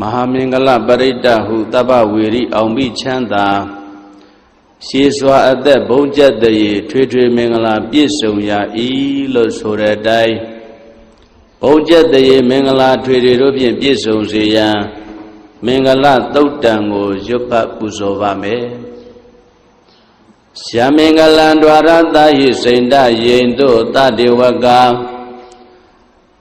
မဟာမင်္ဂလပရိတ္တဟုတပ္ပဝေရိအောင်ပြီးချမ်းသာရှေးစွာအသက်ဘုံကျက်တည်းထွေထွေမင်္ဂလာပြည့်စုံရာဤလို့ဆိုတဲ့အတိုင်းဘုံကျက်တည်းမင်္ဂလာထွေထွေတို့ဖြင့်ပြည့်စုံစေရန်မင်္ဂလသုတ်တံကိုရွတ်ဖတ်ပူဇော်ပါမယ်ရှာမင်္ဂလံ द्वार တာဟိစိန္ဒယိန်တို့တတေဝက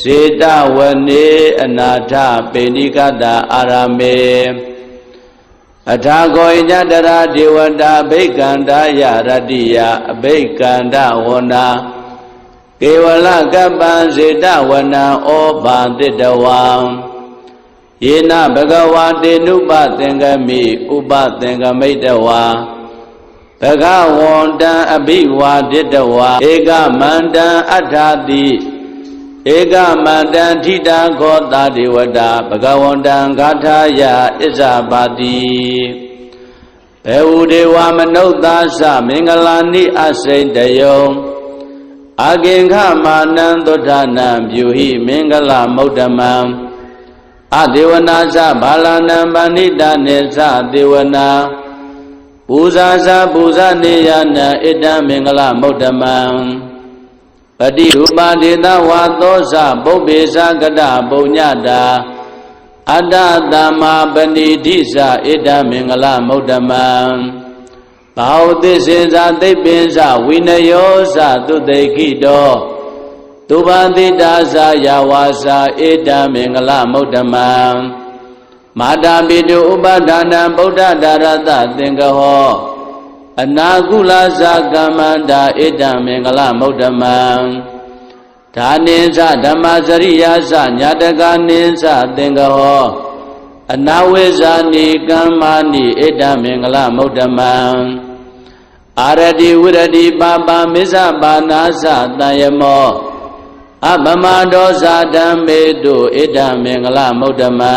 စေတဝနေအနာထပေဏိကတာအာရမေအထာဂောဣညတရာဒေဝတာအဘိကန္တာယရတ္တိယအဘိကန္တဝနာကေဝလကပ္ပံစေတဝနံဩဘာတိတဝံယေနဘဂဝါတေနုပသင်္ကမိဥပသင်္ကမိတဝါဘဂဝန္တံအဘိဝါဒိတဝါဧကမန္တံအထာတိ ဧကမန္တံထိတာခောတာဒေဝတာဘဂဝန္တံဂါထာယဣဇာပါတိဘေဝဒေဝမနုဿာသမင်္ဂလာနိအစိန်တယုံအကင်္ခမာနံသုဒ္ဓနာပြုဟိမင်္ဂလာမௌတမံအဒေဝနာသဘာလနံပဏိတနေသဒေဝနာပူဇာဇာပူဇာနေယနာဣတံမင်္ဂလမௌတမံ ပတိရူပဒေသဝါသောဇပုပ္ပေသကတပုံညတာအတ္တတမ္မာပဏိတိသဣတံမင်္ဂလမௌတမံဘာဝသစ္စေဇာသိပ္ပင်ဇဝိနယောဇသုတေခိတောသူပန်တိတာဇာယဝါစာဣတံမင်္ဂလမௌတမံမာတာပိတုဥပဒါနံဗုဒ္ဓဒါရတသင်္ကဟော အနာကုလဇာကမ္မန္တာဣတံမင်္ဂလမௌတမံဒါနိသဓမ္မစရိယာသညာတကနိသသင်္ကဟောအနာဝိဇာနိကမ္မာနိဣတံမင်္ဂလမௌတမံအာရတိဝရတိပါပမစ္ဆပါနာသတံယမောအပမဒောဇာဓမ္မေတုဣတံမင်္ဂလမௌတမံ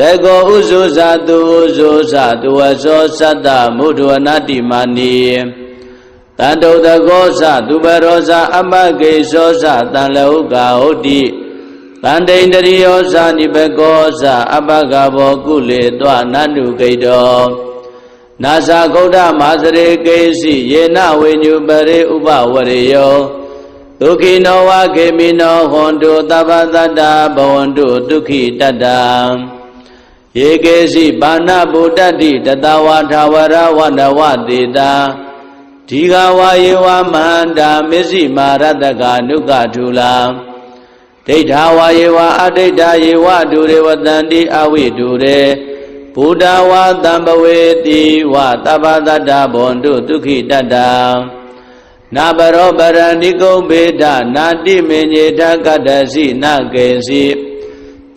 တေကောဥဇုဇာတုဥဇုဇာတုဝဇောသတ္တမုဒ္ဒဝနာတိမာနီတန္တုတကောဇသူပရောဇအမကေဇောဇတန်လဟုကာဟုတ်တိတန္တိန္တရိယောဇနိဘကောဇအပကဘောကုလေတောနန္တုဂိတောနာဇာဂௌဒမာစရေကေစီယေနဝိညုပရိဥပဝရေယောဒုခိနောဝခေမိနောဟွန်တုသဗ္ဗတတ္တဘဝန္တုဒုက္ခိတတ္တ ယေကေစီဘာနာဗုဒ္ဓတိတတဝါထာဝရဝနဝတေတာဒီဃဝါယေဝမန္တာမစ္စည်းမာရတကနုကထူလာဒိဋ္ဌာဝါယေဝအဒိဋ္ဌာယေဝဒုရေဝတန္တိအဝိဒုရေဘုဒ္ဓဝါတံပဝေတိဝတပ္ပတတ္တဘွန်တုဒုက္ခိတတ္တနာဘရောပရဏိကုံဘေဒနာတိမေညေထကတ္တစီနကေစီ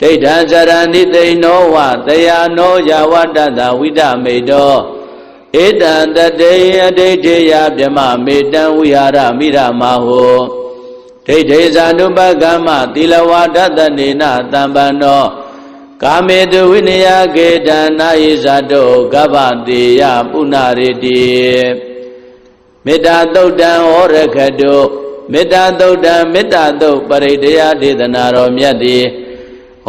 ဒိဋ္ဌံဇရဏိသိနောဝတယာနောယဝတ္တတဝိဒမေတောဧတံတတေအဒိဋ္ဌေယဗြမမေတံဝိဟာရမိရမဟောဒိဋ္ဌေဇာနုပကမ္မသီလဝါဒတနေနတံပန္နောကာမေတုဝိနယကေတနာယိဇာတောကဗ္ဗတေယပုဏ္ဏရေတိမေတ္တာသုတ်တံဟောရခတုမေတ္တာသုတ်တံမေတ္တာသုတ်ပရိတယဒေသနာတော်မြတ်သည်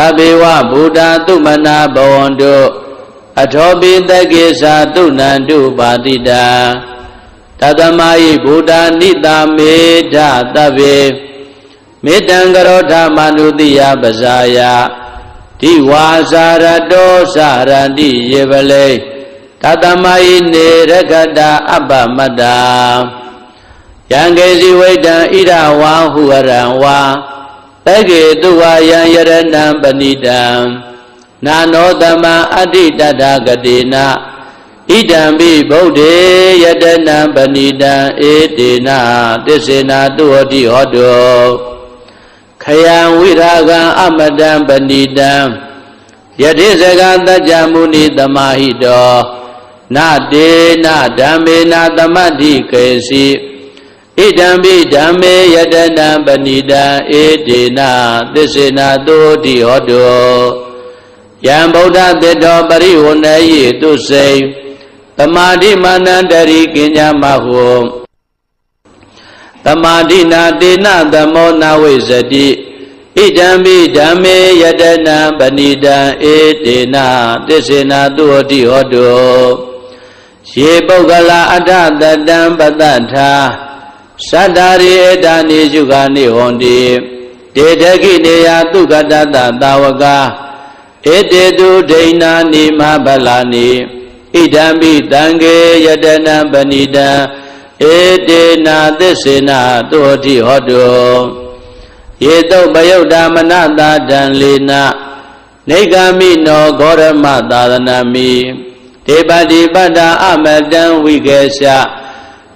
သဗ္ဗေဝဘူတာတုမနာဘဝန္တုအထောပိတကေသာတုနန္တုပါတိတာတသမယိဘူတာနိတာမေဓသဗ္ဗေမေတံကရောဓမနုတိယပဇာယဒီဝါစာရတောစာရတိယေပလေတသမယိနေရခတာအပ္ပမတ္တာယံကေစီဝိတံဣဒဝါဟုရံဝါ တကေတုဝါယံယရဏံပဏိတံနာနောတမံအဋ္ဌိတတဂတိနာဣဒံပိဗုဒ္ဓေယတနံပဏိတံဧတေနသစ္စေနာတုဟတိဟောတောခယံဝိရာဂံအမတံပဏိတံယတိစကတัจจမုနိသမာဟိတောနတေနဓမ္မေနသမတ္တိကေစီ ဣဒံပိဓမ္မေယတနံပဏိတံဧတေနသစ္စေနာတုဟတိဟောတောယံဗုဒ္ဓတေတောပရိဝဏယေတုစိံတမာတိမာနန္တရိကင်ညာမဟုတမာတိနာတေနသမောနာဝိဇတိဣဒံပိဓမ္မေယတနာပဏိတံဧတေနသစ္စေနာသူဟတိဟောတုယေပုဂ္ဂလာအထတတံပတ္ထာ သတ္တာရိဧတာနိယုဂာနိဟောတိတေတကိနေယသုကတတသာဝကာဧတေတုဒိဏာနိမဗလာနိဣဒံပိတံကေယတနာပဏိတံဧတေနာသစ္စေနာတုဟတိဟောတုယေတုပယုတ်တာမနတာတံလေနာနေဂမိနောဂောရမသာသနာမိဒေပတိပတ္တာအမတံဝိကေရှ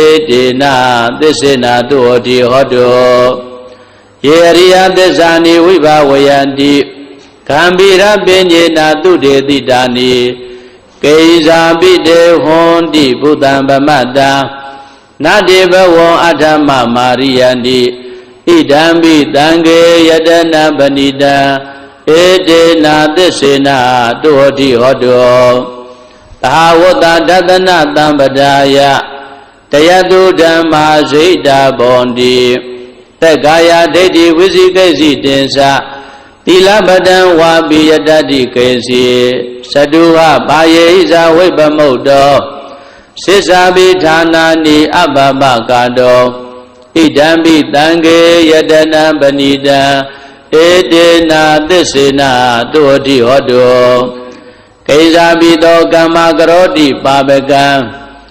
ဧတေနသစ္စေနာတုဟောတိဟောတောယေရိယသစ္စာနိဝိဘဝယန္တိကံပိရပင်ညေနာတုတေတိတာနိကေဇာပိတေဟွန်တိဘုဒ္ဓံဗမတ္တာနတေဘဝံအထမမာရိယန္တိဣဒံပိတံကေယတနာပဏိတံဧတေနာသစ္စေနာတုဟတိဟောတောသဟာဝတ္တဒသနတံပဒါယ တယတုဓမ္မာဇိတာဘောန္တိသက်ကာယဒိဋ္ဌိဝိဇိကိစီတင်္စသီလပဒံဝါပိယတတိကေစီသတုဟဘာယေဣဇာဝိပမုတ်တောစိစ္ဆာပိဌာနာနိအပပကာတောဣဒံပိတံကေယတနံပဏိတံဧတေနာသစ္စေနာတုဟတိဟောတောကိဇာပိတောကမ္မကရောတိပါပကံ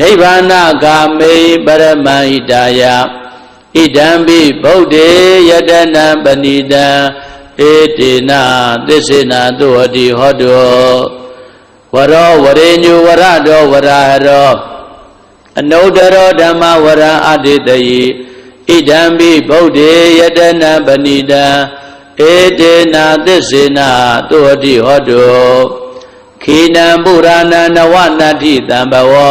နိဗ္ဗာနဂာမေပရမဟိတာယဣဒံပိဗုဒ္ဓေယတနံပဏိတံဧတေနာသစ္စေနာသုဟတိဟောတောဝရောဝရေညုဝရတောဝရဟရောအနုတရောဓမ္မဝရအတေတယိဣဒံပိဗုဒ္ဓေယတနာပဏိတံဧတေနာသစ္စေနာသုဟတိဟောတောခေနံပုရာဏနဝနတ္ထိတံဘဝံ